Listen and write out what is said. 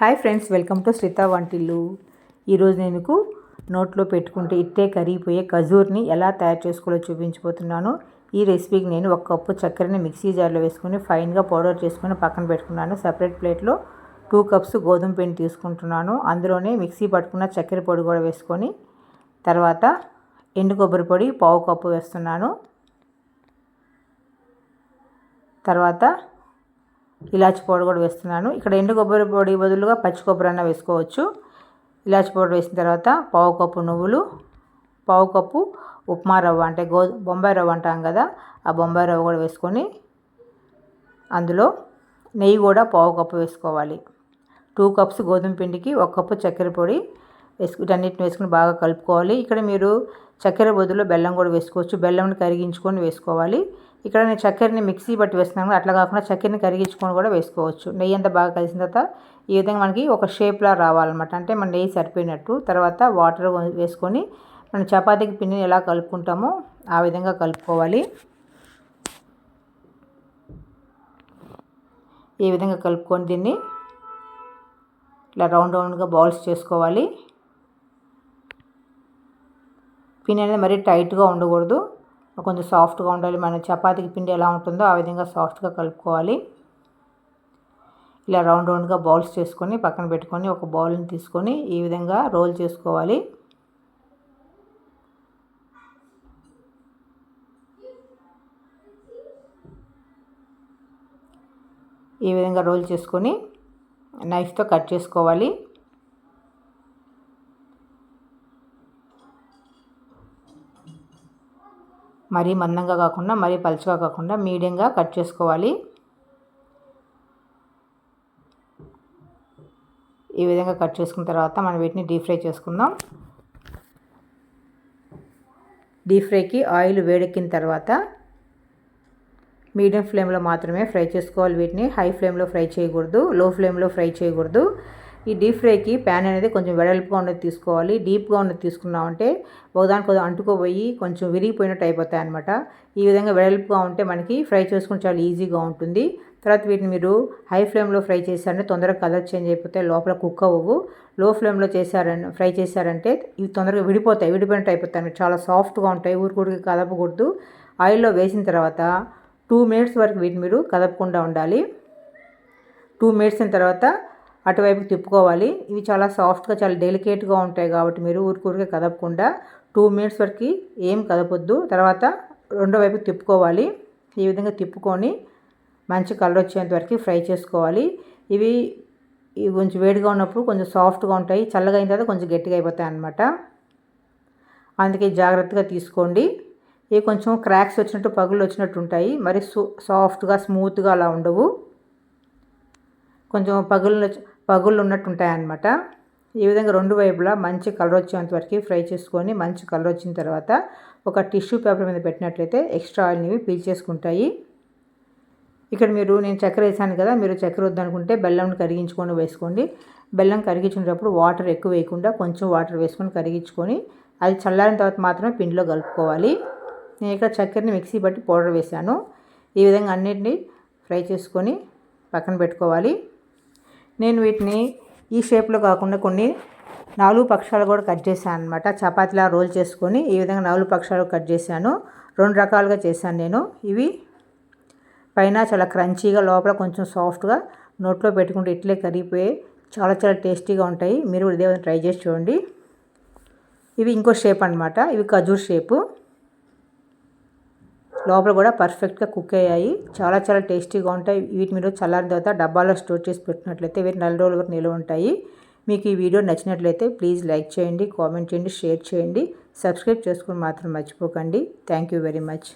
Hi friends welcome to Sritha వంటిల్లు ఈరోజు నేను నోట్లో పెట్టుకుంటే ఇట్టే కరిగిపోయే ఖజూర్ని ఎలా తయారు చేసుకోవాలో చూపించబోతున్నాను. ఈ రెసిపీకి నేను ఒక కప్పు చక్కెరని మిక్సీ జార్లో వేసుకుని ఫైన్గా పౌడర్ చేసుకుని పక్కన పెట్టుకున్నాను. సపరేట్ ప్లేట్లో టూ కప్స్ గోధుమ పిండి తీసుకుంటున్నాను. అందులోనే మిక్సీ పట్టుకున్న చక్కెర పొడి కూడా వేసుకొని తర్వాత ఎండు కొబ్బరి పొడి పావు కప్పు వేస్తున్నాను. తర్వాత ఇలాచి పౌడర్ కూడా వేస్తున్నాను. ఇక్కడ ఎండు కొబ్బరి పొడి బదులుగా పచ్చి కొబ్బరి అన్న వేసుకోవచ్చు. ఇలాచి పౌడర్ వేసిన తర్వాత పావు కప్పు నువ్వులు పావు కప్పు ఉప్మా రవ్వ అంటే గో బొంబాయి రవ్వ అంటాం కదా ఆ బొంబాయి రవ్వ కూడా వేసుకొని అందులో నెయ్యి కూడా పావు కప్పు వేసుకోవాలి. టూ కప్స్ గోధుమ పిండికి ఒక కప్పు చక్కెర పొడి వేసుకు వీటన్నిటిని వేసుకుని బాగా కలుపుకోవాలి. ఇక్కడ మీరు చక్కెర బదులు బెల్లం కూడా వేసుకోవచ్చు. బెల్లంని కరిగించుకొని వేసుకోవాలి. ఇక్కడ నేను చక్కెరని మిక్సీ బట్టి వేస్తున్నాను. అట్లా కాకుండా చక్కెరని కరిగించుకొని కూడా వేసుకోవచ్చు. నెయ్యి అంతా బాగా కలిసిన తర్వాత ఈ విధంగా మనకి ఒక షేప్లా రావాలన్నమాట. అంటే మన నెయ్యి సరిపోయినట్టు. తర్వాత వాటర్ వేసుకొని మనం చపాతీకి పిండిని ఎలా కలుపుకుంటామో ఆ విధంగా కలుపుకోవాలి. ఈ విధంగా కలుపుకొని దీన్ని ఇలా రౌండ్ రౌండ్గా బౌల్స్ చేసుకోవాలి. పిన్ అనేది మరీ టైట్గా ఉండకూడదు. కొంచెం సాఫ్ట్గా ఉండాలి. మన చపాతీకి పిండి ఎలా ఉంటుందో ఆ విధంగా సాఫ్ట్గా కలుపుకోవాలి. ఇలా రౌండ్ రౌండ్గా బౌల్స్ చేసుకొని పక్కన పెట్టుకొని ఒక బౌల్ని తీసుకొని ఈ విధంగా రోల్ చేసుకోవాలి. ఈ విధంగా రోల్ చేసుకొని నైఫ్తో కట్ చేసుకోవాలి. మరీ మందంగా కాకుండా మరీ పలుచగా కాకుండా మీడియంగా కట్ చేసుకోవాలి. ఈ విధంగా కట్ చేసుకున్న తర్వాత మనం వీటిని డీప్ ఫ్రై చేసుకుందాం. డీప్ ఫ్రైకి ఆయిల్ వేడెక్కిన తర్వాత మీడియం ఫ్లేమ్లో మాత్రమే ఫ్రై చేసుకోవాలి వీటిని. హై ఫ్లేమ్లో ఫ్రై చేయకూడదు లో ఫ్లేమ్లో ఫ్రై చేయకూడదు. ఈ డీప్ ఫ్రైకి ప్యాన్ అనేది కొంచెం వెడల్పుగా ఉన్నది తీసుకోవాలి. డీప్గా ఉన్నది తీసుకున్నామంటే ఒకదానికి కొద్దిగా అంటుకోపోయి కొంచెం విరిగిపోయినట్టు అయిపోతాయి అనమాట ఈ విధంగా వెడల్పుగా ఉంటే మనకి ఫ్రై చేసుకుని చాలా ఈజీగా ఉంటుంది. తర్వాత వీటిని మీరు హై ఫ్లేమ్లో ఫ్రై చేశారంటే తొందరగా కలర్ చేంజ్ అయిపోతే లోపల కుక్ అవ్వవు. లో ఫ్లేమ్లో చేశారని ఫ్రై చేశారంటే ఇవి తొందరగా విడిపోతాయి. విడిపోయినట్టు అయిపోతాయి చాలా సాఫ్ట్గా ఉంటాయి. ఊరికూరికి కదపకూడదు. ఆయిల్లో వేసిన తర్వాత టూ మినిట్స్ వరకు వీటిని మీరు కదపకుండా ఉండాలి. టూ మినిట్స్ తర్వాత అటువైపు తిప్పుకోవాలి. ఇవి చాలా సాఫ్ట్గా చాలా డెలికేట్గా ఉంటాయి కాబట్టి మీరు ఊరికూరికే కదపకుండా టూ మినిట్స్ వరకు ఏం కదపొద్దు. తర్వాత రెండో వైపు తిప్పుకోవాలి. ఈ విధంగా తిప్పుకొని మంచి కలర్ వచ్చేంత వరకు ఫ్రై చేసుకోవాలి. ఇవి ఇవి కొంచెం వేడిగా ఉన్నప్పుడు కొంచెం సాఫ్ట్గా ఉంటాయి. చల్లగా అయిన తర్వాత కొంచెం గట్టిగా అయిపోతాయి అన్నమాట. అందుకే జాగ్రత్తగా తీసుకోండి. ఇవి కొంచెం క్రాక్స్ వచ్చినట్టు పగులు వచ్చినట్టు ఉంటాయి. మరి సాఫ్ట్గా స్మూత్గా అలా ఉండవు. కొంచెం పగులు పగుళ్ళు ఉన్నట్టు ఉంటాయన్నమాట ఈ విధంగా రెండు వైపులా మంచి కలర్ వచ్చేంత వరకు ఫ్రై చేసుకొని మంచి కలర్ వచ్చిన తర్వాత ఒక టిష్యూ పేపర్ మీద పెట్టినట్లయితే ఎక్స్ట్రా ఆయిల్నివి పీల్చేసుకుంటాయి ఇక్కడ మీరు నేను చక్కెర వేసాను కదా మీరు చక్కెర వద్దనుకుంటే బెల్లం కరిగించుకొని వేసుకోండి. బెల్లం కరిగించుకునేటప్పుడు వాటర్ ఎక్కువ వేయకుండా కొంచెం వాటర్ వేసుకొని కరిగించుకొని అది చల్లారిన తర్వాత మాత్రమే పిండిలో కలుపుకోవాలి. నేను ఇక్కడ చక్కెరని మిక్సీ బట్టి పౌడర్ వేసాను ఈ విధంగా అన్నిటిని ఫ్రై చేసుకొని పక్కన పెట్టుకోవాలి. నేను వీటిని ఈ షేప్లో కాకుండా కొన్ని నాలుగు పక్షాలు కూడా కట్ చేశాను అనమాట చపాతీలా రోల్ చేసుకొని ఈ విధంగా నాలుగు పక్షాలు కట్ చేశాను. రెండు రకాలుగా చేశాను నేను. ఇవి పైన చాలా క్రంచీగా లోపల కొంచెం సాఫ్ట్గా నోట్లో పెట్టుకుంటే ఇట్లే కరిగిపోయి చాలా చాలా టేస్టీగా ఉంటాయి. మీరు ఇదే ట్రై చేసి చూడండి. ఇవి ఇంకో షేప్ అనమాట ఇవి ఖజూర్ షేపు. లోపల కూడా పర్ఫెక్ట్గా కుక్ అయ్యాయి. చాలా చాలా టేస్టీగా ఉంటాయి. వీటి మీరు చల్లారిన తర్వాత డబ్బాలో స్టోర్ చేసి పెట్టినట్లయితే వీటి నెల రోజులు వరకు నిల్వ ఉంటాయి. మీకు ఈ వీడియో నచ్చినట్లయితే ప్లీజ్ లైక్ చేయండి కామెంట్ చేయండి షేర్ చేయండి. సబ్స్క్రైబ్ చేసుకుని మాత్రం మర్చిపోకండి. Thank you very much.